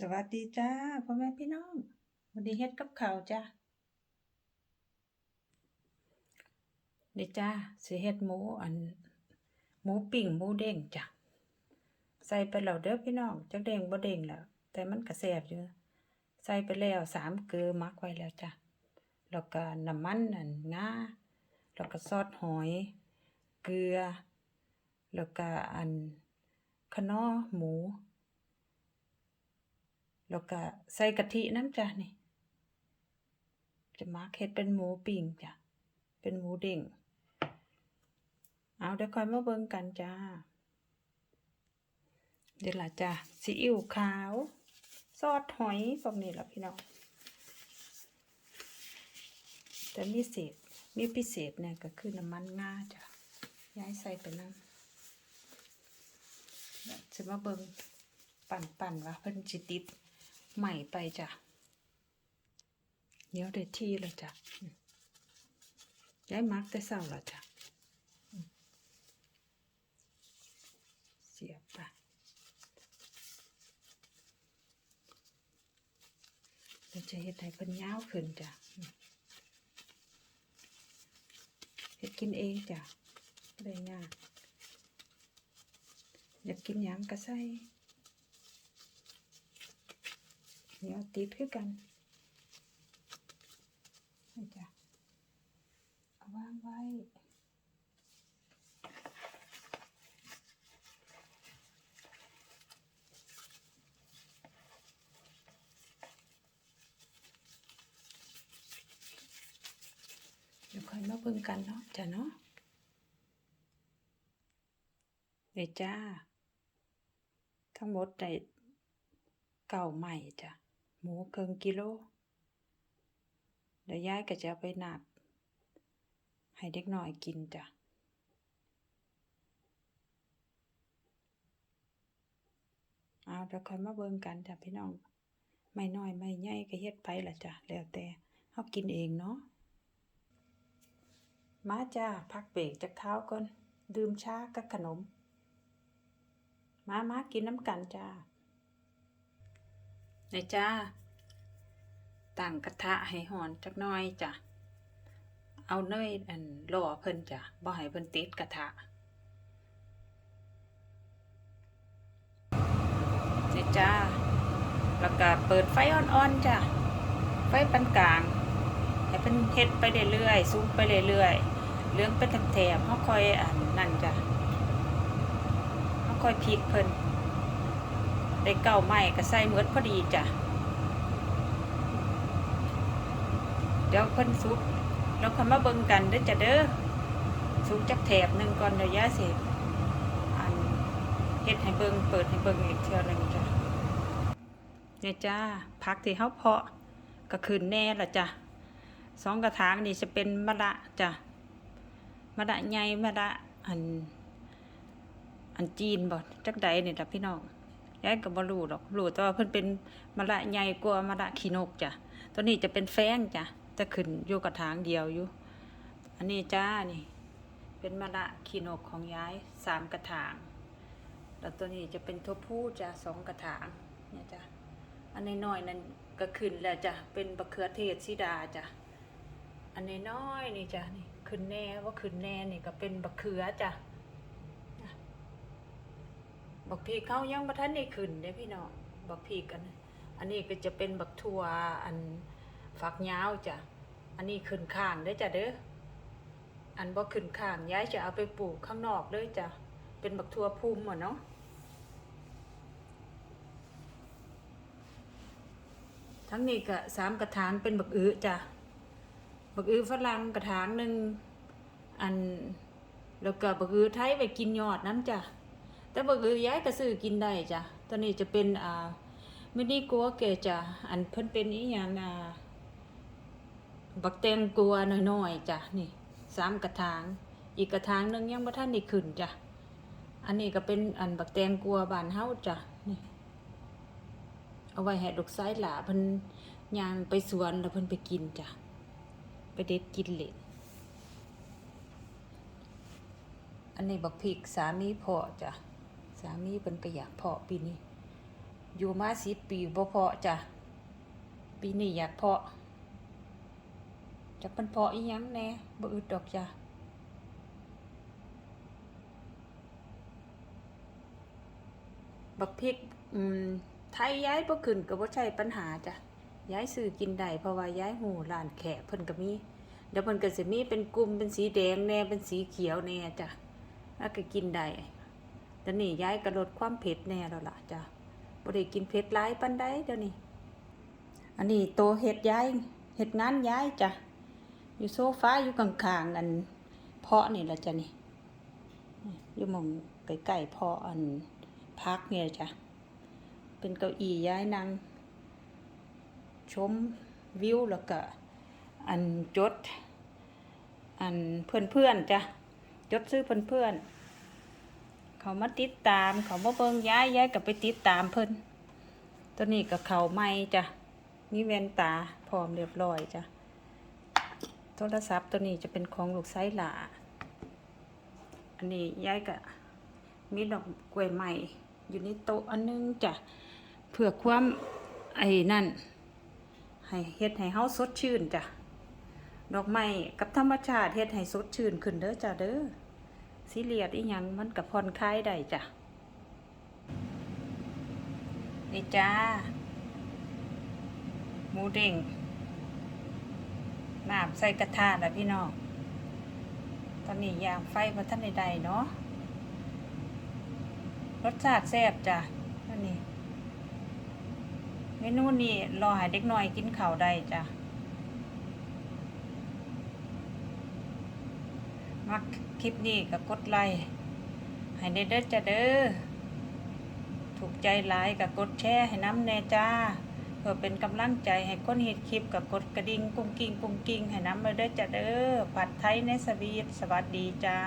สวัสดีจ้าพ่อแม่พี่น้องวันนี้เฮ็ดกับข้าวจ้าเดี๋ยจ้าสิเฮ็ดหมูอันหมูปิ้งหมูเด้งจ้ะใส่ไปแล้วเด้อพี่น้องจักเด้งบ่เด้งแล้วแต่มันก็แซ่บอยู่ใส่ไปแล้วสามเกลือมักไว้แล้วจ้ะแล้วก็น้ำมันอันงาแล้วก็ซอสหอย เกลือ แล้วก็อันคะน้อหมู แล้วก็ใส่กะทิน้ำจ้ะนี่ จะมาเฮ็ดเป็นหมูปิ้งจ้ะ เป็นหมูเด้งเอาเดี๋ยวค่อยมาเบิ่งกันจ้า เดี๋ยวล่ะจ้ะซีอิ๊วขาว ซอสหอยพวกนี้ละพี่น้องแต่มีเศษมีพิเศษเนี่ยก็คือน้ำมันงาจ้ะ ย้ายใส่ไปนั่นจะมาเบิ่งปั่นๆว่าเพิ่นสิติด ใหม่ไปจ้ะเดี๋ยวได้ที่แล้วจ้ะย้ายมักแต่เศร้าแล้วจ้ะเสียบไปเดี๋ยวจะเฮ็ดให้เพิ่นยาวขึ้นจ้ะเฮ็ดกินเองจ้ะบ่ได้ยากอยากกินยังก็ใส่ เหนียวติดคือกันนี่จ้ะเอาวางไว้เดี๋ยวค่อยมาเบิ่งกันเนาะจ้ะเนาะเดี๋ยวจ้า ทั้งหมดได้เก่าใหม่จ้ะ หมูเกินกิโล เดี๋ยวยายก็จะเอาไปหนักให้เด็กหน้อยกินจ้ะเอาเดี๋ยวค่อยมาเบิ่งกันจ้ะพี่น้อง ไม่น้อยไม่ใหญ่ก็เฮ็ดไปละจ้ะแล้วแต่เฮากินเองเนาะมาจ้าพักเบรกจากเท้าก่อน ดื่มชากับขนม มามากินน้ำกันจ้า นี่จ้าตั้งกระทะให้หอนจักหน้อยจ้ะ เอาเนยอันล่อเพิ่นจ้ะบ่ให้เพิ่นติดกระทะนี่จ้า แล้วก็เปิดไฟอ่อนๆจ้ะ ไฟปานกลาง ให้เพิ่นเฮ็ดไปเรื่อยๆสุกไปเรื่อยๆเหลืองเป็นแถบๆเฮาค่อยอันนั่นจ้ะเฮาค่อยพลิกเพิ่น ได้เก้าไม้ก็ใส่เหมือนพอดีจ้ะ เดี๋ยวเพิ่นสุกเราค่อยมาเบิ่งกันเด้อจ้ะเด้อสุกจักแถบหนึ่งก่อนเดี๋ยวยาสิอันเฮ็ดให้เบิ่งเปิดให้เบิ่งอีกเทื่อหนึงจ้ะเนี่ยจ้าผักที่เฮาเพาะก็ขึ้นแน่ละจ้ะสองกระถางนี่จะเป็นมะระจ้ะมะระใหญ่มะระอันอันจีนบ่จักใดนี่ล่ะพี่น้อง ยายก็บ่รู้หรอกรู้แต่ว่าเพิ่นเป็นมะละใหญ่กว่ามะละขี้นกจ้ะตัวนี้จะเป็นแฟงจ้ะจะขึ้นอยู่กระถางเดียวอยู่ อันนี้จ้านี่ เป็นมะละขี้นกของยายสามกระถาง แล้วตัวนี้จะเป็นตัวผู้จ้ะสองกระถางเนี่ยจ้ะอันน้อยนั่นก็ขึ้นแล้วจ้ะเป็นบะเขือเทศสีดาจ้ะอันน้อยนี่จ้ะนี่ขึ้นแน่ว่าขึ้นแน่นี่ก็เป็นบะเขือจ้ะ บักพีเขายังบ่ทันได้ขึ้นเด้พี่น้องบักพีกัน อันนี้ก็จะเป็นบักทัวอันฝักยาวจ้ะอันนี้ขึ้นข้างเด้จ้ะเด้ออันบ่ขึ้นข้างย้ายจะเอาไปปลูกข้างนอกเลยจ้ะเป็นบักทัวพุ่มอะเนาะทั้งนี้ก็สามกระถางเป็นบักอื้อจ้ะบักอื้อฝรั่งกระถางหนึ่งอันแล้วก็บักอื้อไทยไปกินยอดน้ำจ้ะ แต่บักอือย้ายก็ซื้อกินได้จ้ะตอนนี้จะเป็นอ่ามินิกัวเกจ้ะอันเพิ่นเป็นอีหยังอ่าบักแตงกัวน้อยๆจ้ะนี่สามกระถาง อีกกระถางหนึงยังบ่ทันได้ขึ้นจ้ะอันนี้ก็เป็นอันบักแตงกัวบานเฮาจ้ะนี่เอาไว้ให้ลูกชายหลาเพิ่นย่างไปสวนแล้วเพิ่นไปกินจ้ะไปเด็ดกินเล่นอันนี้บักพริกสามีพาะจ้ะามีเพิ่นก็อยากเพาะปีนี้ อยู่มาสิบปีบ่เพาะจ้ะปีนี้อยากเพาะจะเป็นเพาะอีหยังแน่บ่อึดดอกจ้ะบักพริกอืมไทยย้ายบ่ขึ้นก็บ่ใช่ปัญหาจ้ะย้ายซื้อกินได้เพราะว่าย้ายหูร้านแขกเพิ่นก็มีเดี๋ยวเพิ่นก็สิมีเป็นกลุ่มเป็นสีแดงแน่เป็นสีเขียวแน่จ้ะแล้วก็กินได้ แต่นี่ย้ายก็ลดความเผ็ดแน่แล้วล่ะจ้ะบ่ได้กินเผ็ดหลายปานใดเดี๋ยวนี้ อันนี้โตเฮ็ดย้ายเฮ็ดงานย้ายจ้ะ อยู่โซฟาอยู่ข้างๆอันเพาะนี่ละจ้ะนี่ อยู่มองใกล้ๆเพาะอันพักเนี่ยจ้ะ เป็นเก้าอี้ย้ายนั่งชมวิวแล้วก็อันจด อันเพื่อนๆจ้ะ จดซื้อเพื่อนๆ เขามาติดตาม เขามาเบิ่งย้ายย้ายกับไปติดตามเพิ่นตัวนี้กับเขาไม่จ้ะมีแว่นตาพร้อมเรียบร้อยจ้ะโทรศัพท์ตัวนี้จะเป็นของลูกไซหลาอันนี้ย้ายกับมีดอกกล้วยใหม่ อยู่ในโต๊ะอันนึงจ้ะเพื่อความไอ้นั่น ให้เฮ็ดให้เฮาสดชื่นจ้ะดอกไม้กับธรรมชาติเฮ็ดให้สดชื่นขึ้นเด้อจ้ะเด้อ ซีเรียสอีหยังมันกับผ่อนคลายได้จ้ะนี่จ้าหมูเด้งน้ำใส่กระทะแล้วพี่น้องตอนนี้ยางไฟมาท่านใดๆเนาะรสชาติแซ่บจ้ะอันนี้เมนูนี้รอให้เด็กน้อยกินข้าวได้จ้ะมัก ลิปนี้ก็กดไลค์ให้เด้อเด้อจ้าเด้อถูกใจหลายก็กดแชร์ให้น้ำแน่จ้าเพื่อเป็นกำลังใจให้คนเห็ดคลิปกับกดกระดิ่งกุ้งกิ้งกุ้งกิ้งให้น้ำมาเด้อจ้าเด้อผัดไทยในสวีทสวัสดีจ้า